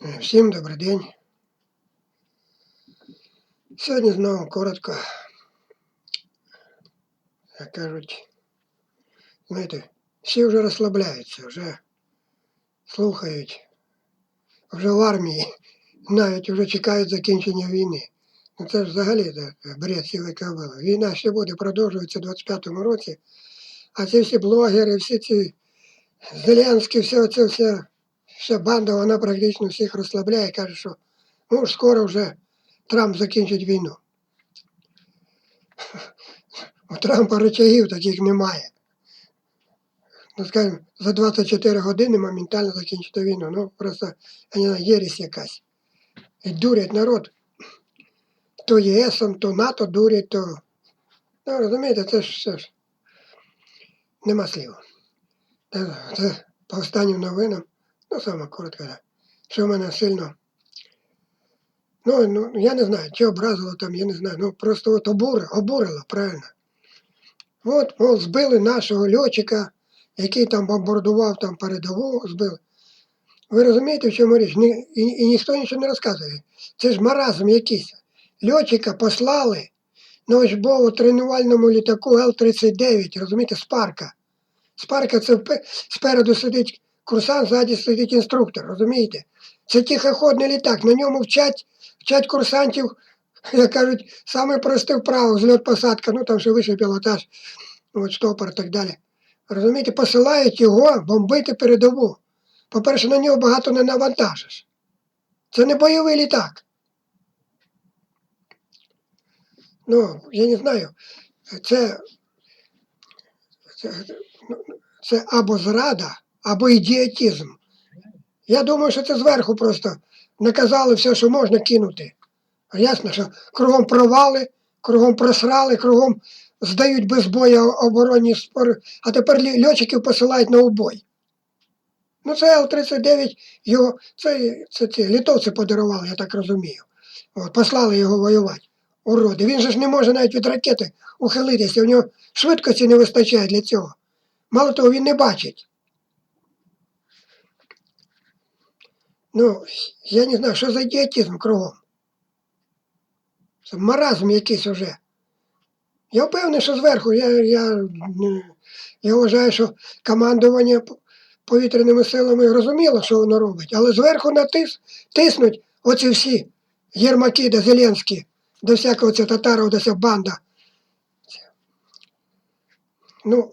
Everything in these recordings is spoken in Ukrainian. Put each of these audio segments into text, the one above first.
Всім добрий день. Сьогодні знову коротко, як кажуть, знаєте, всі вже розслабляються, вже слухають, вже в армії навіть вже чекають закінчення війни. Ну це ж взагалі бред сіли кобили. Війна ще буде продовжуватися у 25-му році, а ці всі блогери, всі ці Зеленські, все це все, вся банда, вона практично всіх розслабляє, каже, що ну, скоро вже Трамп закінчить війну. У Трампа речагів таких немає. Ну, скажімо, за 24 години моментально закінчити війну. Ну, просто я не знаю, єресь якась. І дурять народ. То ЄСом, то НАТО дурять, то. Ну, розумієте, це ж все ж. Нема слів. Це, це по останнім новинам, ну саме коротко, да, що в мене сильно. Ну, ну, я не знаю, чи образило там, я не знаю. Ну просто от обурило, обурило, правильно. От, мов, збили нашого льотчика, який там бомбардував там передову, збили. Ви розумієте, в чому річ? Ні, і, і ніхто нічого не розказує. Це ж маразм якийсь. Льотчика послали на учбово тренувальному літаку Л-39, розумієте, з парка. З парка це спереду сидить курсант, ззаді сидить інструктор, розумієте? Це тихоходний літак, на ньому вчать, вчать курсантів, як кажуть, саме просте вправо, зльот посадка, ну там ще вищий пілотаж, от штопор і так далі. Розумієте, посилають його бомбити передову. По-перше, на нього багато не навантажиш. Це не бойовий літак. Ну, я не знаю, це, це, ну, це або зрада, або ідіотизм. Я думаю, що це зверху просто наказали все, що можна кинути. А ясно, що кругом провали, кругом просрали, кругом здають без бою оборонні спори, а тепер льотчиків посилають на убой. Ну, це Л-39, його, це, це, це літовці подарували, я так розумію. От, послали його воювати. Уроди. Він же ж не може навіть від ракети ухилитися, у нього швидкості не вистачає для цього. Мало того, він не бачить. Ну, я не знаю, що за ідіотизм кругом. Це маразм якийсь уже. Я впевнений, що зверху, я, я, я вважаю, що командування повітряними силами розуміло, що воно робить, але зверху натис, тиснуть оці всі Єрмаки да Зеленські, до всякого цього татарова, до вся банда. Ну,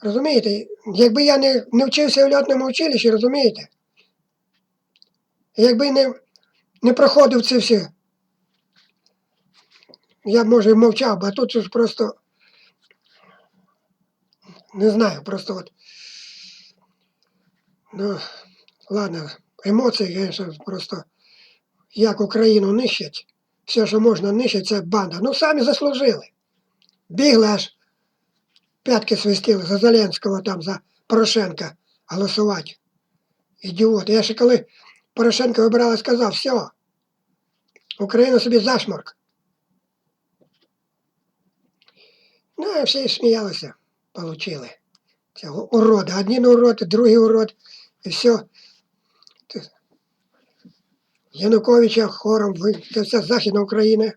розумієте, якби я не, не вчився в льотному училищі, розумієте? Якби не, не проходив це все, я б, може, мовчав, бо тут ж просто не знаю, просто от. Ну, ладно, емоції, звісно, просто як Україну нищать, все, що можна нищить, це банда. Ну, самі заслужили. Бігли аж п'ятки свистіли за Зеленського там, за Порошенка голосувати. Ідіоти. Я ще коли Порошенко вибирали, сказав, все, Україна собі зашморк. Ну, і всі сміялися, получили. Це у- уроди. Один урод, другий урод, і все. Януковича хором, це вся Західна Україна,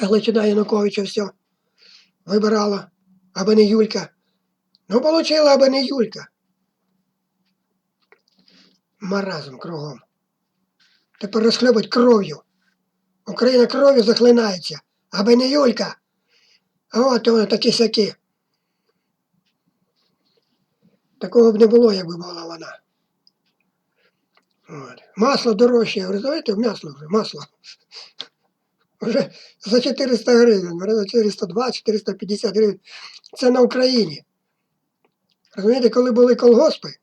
Галичина Януковича все вибирала, аби не Юлька. Ну, получила, аби не Юлька. Маразм кругом. Тепер розхлюбать кров'ю. Україна кров'ю захлинається, аби не Юлька. А от вони такі сякі. Такого б не було, якби була вона. От. Масло дорожче. Я в масло вже, масло. Вже за 400 гривень, за 420, 450 гривень. Це на Україні. Розумієте, коли були колгоспи,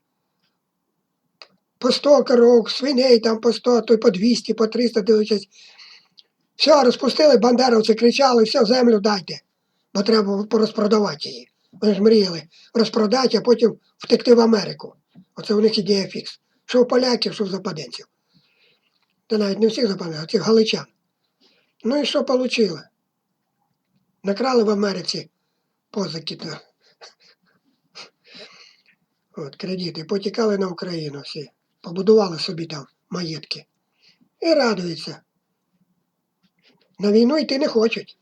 по 100 коров, свиней там по 100, то й по 200, по 300 дивлячись. Все, розпустили, бандеровці кричали, все, землю дайте, бо треба порозпродавати її. Вони ж мріяли розпродати, а потім втекти в Америку. Оце у них ідея фікс. Що в поляків, що в западенців. Та навіть не всіх западенців, а цих галичан. Ну і що отримали? Накрали в Америці позики. От, кредити, потікали на Україну всі. Побудували собі там маєтки. І радуються. На війну йти не хочуть.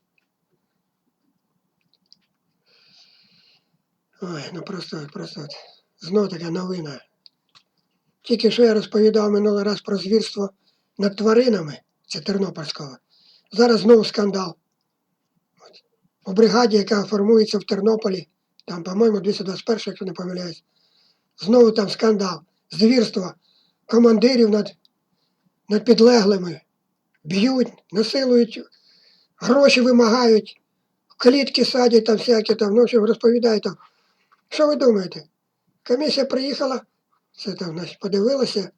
Ой, ну просто, просто знов така новина. Тільки що я розповідав минулий раз про звірство над тваринами, це Тернопільського. Зараз знову скандал. От. У бригаді, яка формується в Тернополі, там, по-моєму, 221, якщо не помиляюсь, знову там скандал. Звірство командирів над, над підлеглими. Б'ють, насилують, гроші вимагають, клітки садять там всякі там, ну що розповідають там. Що ви думаєте? Комісія приїхала, це там, значить, подивилася,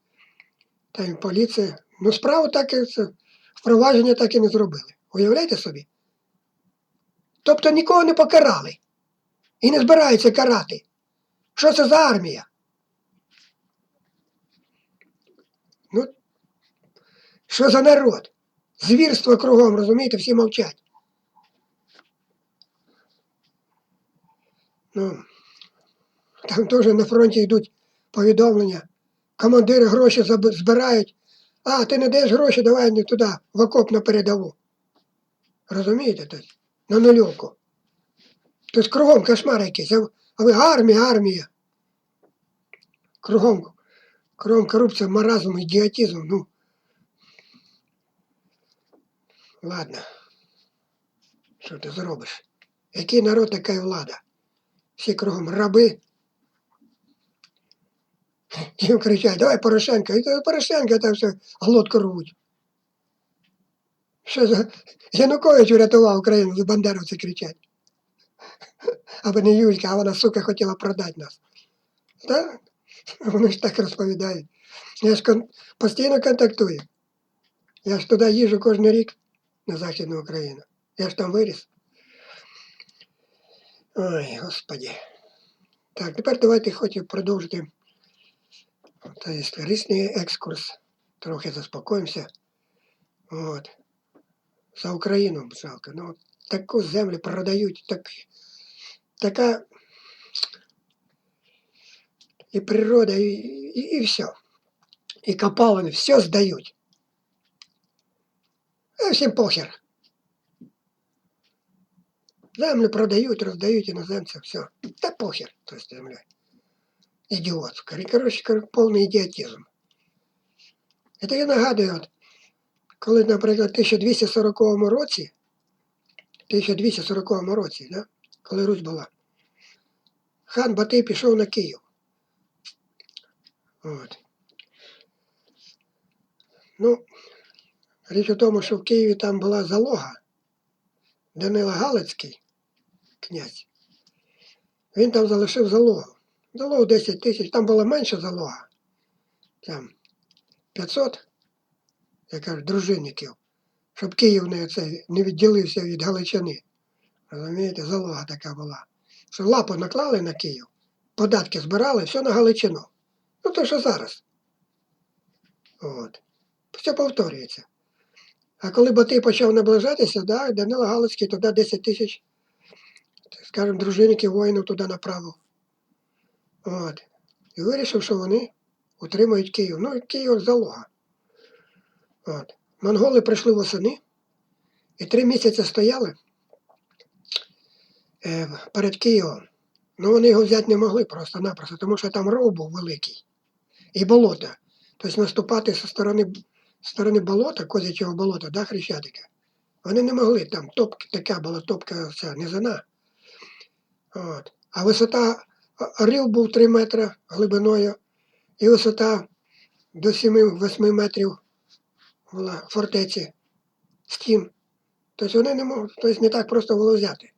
та й поліція. Ну, справу так і це, впровадження так і не зробили. Уявляєте собі? Тобто нікого не покарали і не збираються карати. Що це за армія? Ну, що за народ? Звірство кругом, розумієте, всі мовчать. Ну, там теж на фронті йдуть повідомлення. Командири гроші збирають. А, ти не даєш гроші, давай не туди, в окоп на передову. Розумієте? Тобто, на нульовку. Тобто кругом кошмар якийсь. А ви- армія, армія. Кругом, кругом корупція, маразм, ідіотизм. Ну. Ладно. Що ти зробиш? Який народ, й влада? Всі кругом раби. Їм кричать, давай Порошенка. І Порошенка там все глотку рвуть. Що за Янукович врятував Україну, за бандеровці кричать. Або не Юлька, а вона, сука, хотіла продати нас. Так? Вони ж так розповідають. Я ж кон... постійно контактую. Я ж туди їжджу кожен рік на Західну Україну. Я ж там виріс. Ой, господі. Так, тепер давайте хочу продовжити той історичний екскурс. Трохи заспокоїмося. От. За Україну жалко. Ну, таку землю продають, так, така і природа, і, і, і все. І копалини, все здають. А всім похер. Землю продають, роздають іноземцям, все. Та похер, то есть земля. Ідіотська. І, коротше, кор- повний ідіотизм. Это я нагадую, от, коли, наприклад, в 1240 році, 1240 році, да, коли Русь була, хан Батий пішов на Київ. От. Ну, річ у тому, що в Києві там була залога. Данила Галицький, князь, він там залишив залогу. Залогу 10 тисяч, там була менша залога. Там 500, я кажу, дружинників, щоб Київ не, це, не відділився від Галичини. Розумієте, залога така була. Що лапу наклали на Київ, податки збирали, все на Галичину. Ну то що зараз. От. Все повторюється. А коли Батий почав наближатися, да, Данило Галицький туди 10 тисяч, скажімо, дружинників воїнів туди направив. От. І вирішив, що вони утримують Київ. Ну, Київ залога. От. Монголи прийшли восени і три місяці стояли е, перед Києвом. Ну, вони його взяти не могли просто-напросто, тому що там ров був великий і болото. Тобто наступати зі сторони, сторони болота, козячого болота, да, Хрещатика, вони не могли. Там топка така була, топка ця низина. От. А висота рів був 3 метри глибиною, і висота до 7-8 метрів була фортеці стін. Тобто вони не можуть, тобто не так просто було взяти.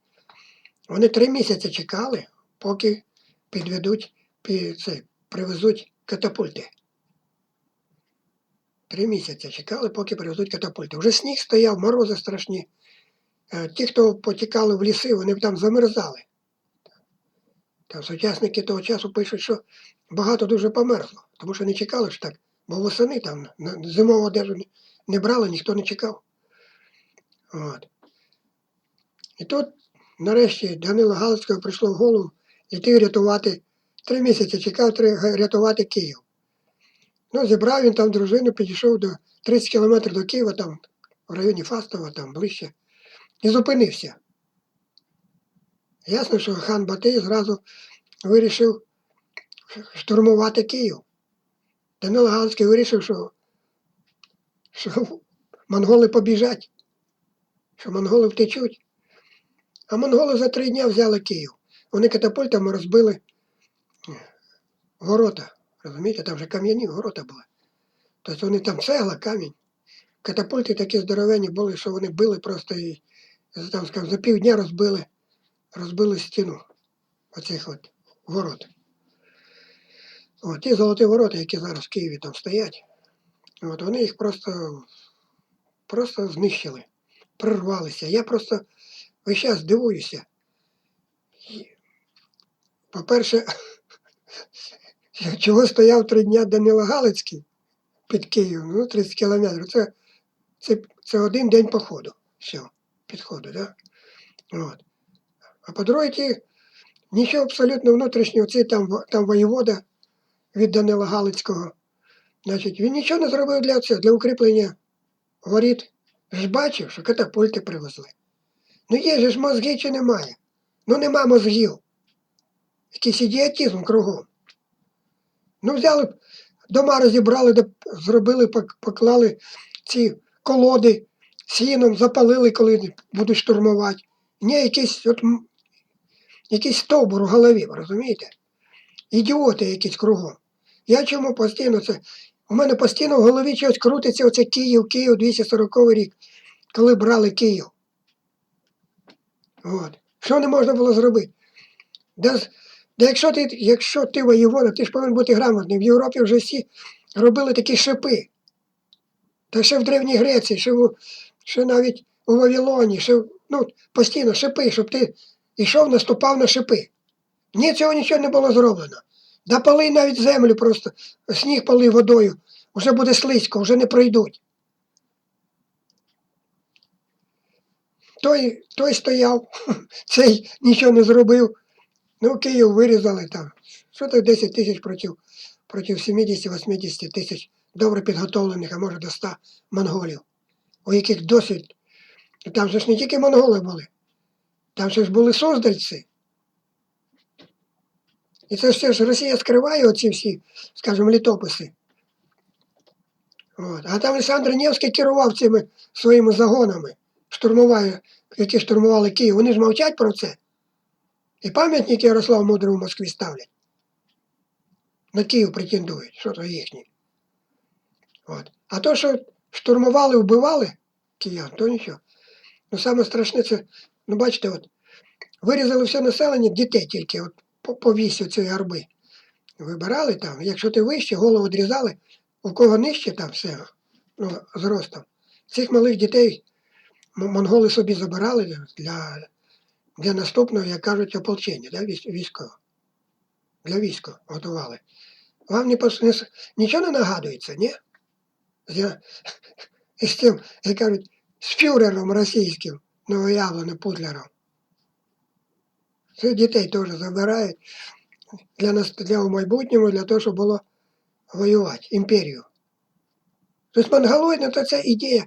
Вони три місяці чекали, поки підведуть, пі, це, привезуть катапульти. Три місяці чекали, поки привезуть катапульти. Вже сніг стояв, морози страшні. Е, Ті, хто потікали в ліси, вони б там замерзали. Там сучасники того часу пишуть, що багато дуже померзло, тому що не чекали ж так. Бо восени там зимову одежу не брали, ніхто не чекав. От. І тут, нарешті, Данила Галицького прийшло в голову йти рятувати. Три місяці чекав рятувати Київ. Ну, зібрав він там дружину, підійшов до 30 кілометрів до Києва, там в районі Фастова, там ближче, і зупинився. Ясно, що хан Батий зразу вирішив штурмувати Київ. Данило Галицький вирішив, що, що монголи побіжать, що монголи втечуть. А монголи за три дні взяли Київ. Вони катапультами розбили ворота. Розумієте, там вже кам'яні ворота були. Тобто вони там цегла, камінь. Катапульти такі здоровенні були, що вони били просто і там, скажімо, за півдня розбили, розбили стіну оцих от ворот. От, ті золоті ворота, які зараз в Києві там стоять, от, вони їх просто, просто знищили, прорвалися. Я просто весь час дивуюся. По-перше, чого стояв три дня Данило Галицький під Києвом, ну, 30 кілометрів, це, це, це один день походу. Все, підходу, да? От. А по-друге, нічого абсолютно внутрішнього, це там, там воєвода від Данила Галицького. Значить, він нічого не зробив для цього, для укріплення воріт. Ж бачив, що катапульти привезли. Ну є же ж мозги чи немає? Ну нема мозгів. Якийсь ідіотизм кругом. Ну, взяли, дома розібрали, де зробили, поклали ці колоди сіном, запалили, коли будуть штурмувати. Ні, якийсь, от, якийсь стовбур у голові, розумієте? Ідіоти якісь кругом. Я чому постійно це? У мене постійно в голові щось крутиться оце Київ, Київ, 240 рік, коли брали Київ. От. Що не можна було зробити? З- да якщо ти, якщо ти воєвода, ти ж повинен бути грамотним. В Європі вже всі робили такі шипи. Та ще в Древній Греції, ще, в, ще навіть у Вавилоні, ще, ну, постійно шипи, щоб ти йшов, наступав на шипи. Ні, цього нічого не було зроблено. Да пали навіть землю просто, сніг пали водою, вже буде слизько, вже не пройдуть. Той, той стояв, цей нічого не зробив. Ну, Київ вирізали там. Що так 10 тисяч проти, проти 70-80 тисяч добре підготовлених, а може до 100 монголів, у яких досвід. Там же ж не тільки монголи були, там же ж були суздальці. І це все ж Росія скриває оці всі, скажімо, літописи. От. А там Олександр Невський керував цими своїми загонами, штурмуває, які штурмували Київ. Вони ж мовчать про це. І пам'ятники Ярославу Мудрому в Москві ставлять. На Київ претендують, що то їхні. От. А то, що штурмували, вбивали киян, то нічого. Ну саме страшне це, ну бачите, от, вирізали все населення, дітей тільки от, по, по вісі цієї арби. Вибирали там, якщо ти вище, голову відрізали, у кого нижче там все, ну, зростом. Цих малих дітей монголи собі забирали для, для наступного, як кажуть, ополчення, да, військового. Для війська готували. Вам не, не нічого не нагадується, ні? З, з цим, як кажуть, з фюрером російським, новоявленим Путлером. Цих дітей теж забирають для нас для в майбутньому, для того, щоб було воювати, імперію. Тобто монголоїдна то ця ідея,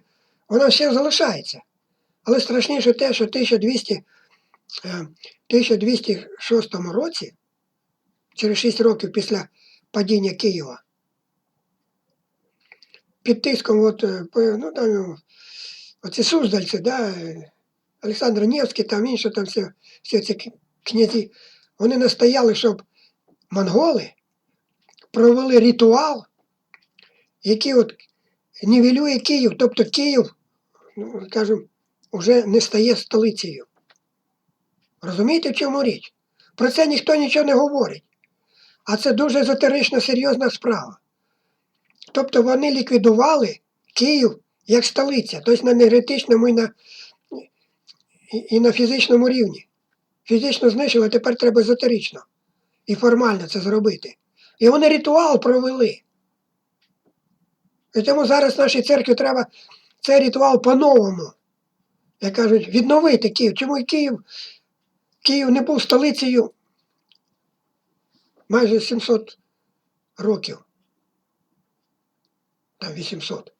вона ще залишається. Але страшніше те, що 1200, е, 1206 році, через 6 років після падіння Києва, під тиском, от, е, ну, там, оці суздальці, да, е, Олександр Невський, там інші, там всі, всі ці князі, вони настояли, щоб монголи провели ритуал, який от нівелює Київ, тобто Київ, ну, скажімо, вже не стає столицею. Розумієте, в чому річ? Про це ніхто нічого не говорить. А це дуже езотерична, серйозна справа. Тобто вони ліквідували Київ як столиця, тобто на енергетичному і на, і на фізичному рівні. Фізично знищили, а тепер треба езотерично і формально це зробити. І вони ритуал провели. І тому зараз нашій церкві треба цей ритуал по-новому, як кажуть, відновити Київ. Чому Київ, Київ не був столицею майже 700 років. там 800.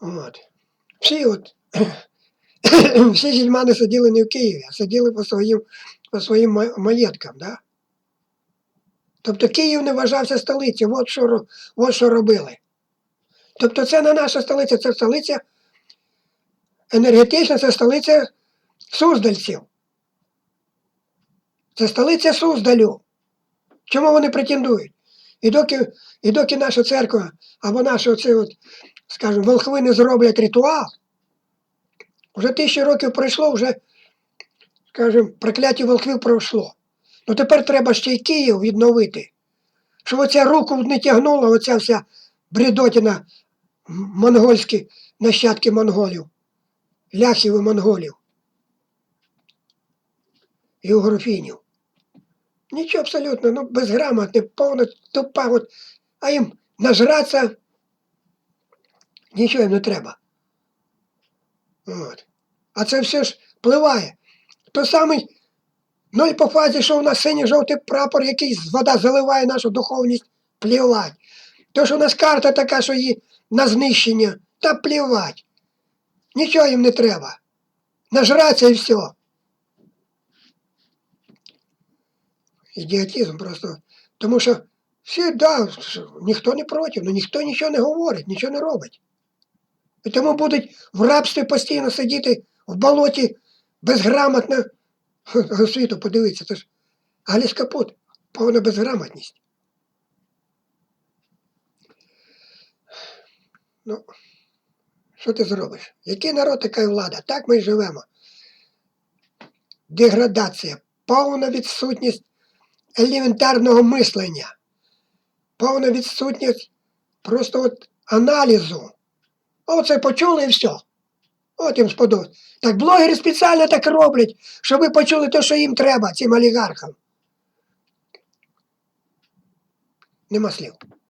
От. Всі от, всі жільмани сиділи не в Києві, а сиділи по своїм, по своїм маєткам, да? Тобто Київ не вважався столицею, от що, от що робили. Тобто це не наша столиця, це столиця енергетична, це столиця суздальців. Це столиця Суздалю. Чому вони претендують? І доки, і доки наша церква або наші оце от, скажімо, волхви не зроблять ритуал, вже тисячі років пройшло, вже, скажімо, прокляття волхвів пройшло. Ну тепер треба ще й Київ відновити. Щоб оця руку не тягнула, оця вся бредотіна монгольські нащадки монголів, ляхів і монголів і угрофінів. Нічого абсолютно, ну безграмотне, повна тупа, от, а їм нажратися нічого їм не треба. От. А це все ж впливає. Той самий ноль по фазі, що у нас синій жовтий прапор, який вода заливає нашу духовність, плівать. То, що у нас карта така, що її на знищення, та плівать. Нічого їм не треба. Нажратися і все. Ідіотизм просто. Тому що всі, да, ніхто не проти, ну ніхто нічого не говорить, нічого не робить. І тому будуть в рабстві постійно сидіти в болоті безграмотно. Світу, подивіться, це ж Аліс Капут, повна безграмотність. Ну, що ти зробиш? Який народ, така й влада? Так ми й живемо. Деградація, повна відсутність елементарного мислення, повна відсутність просто от аналізу. Оце почули і все. От їм сподобалось. Так блогери спеціально так роблять, щоб ви почули те, що їм треба, цим олігархам. Нема слів.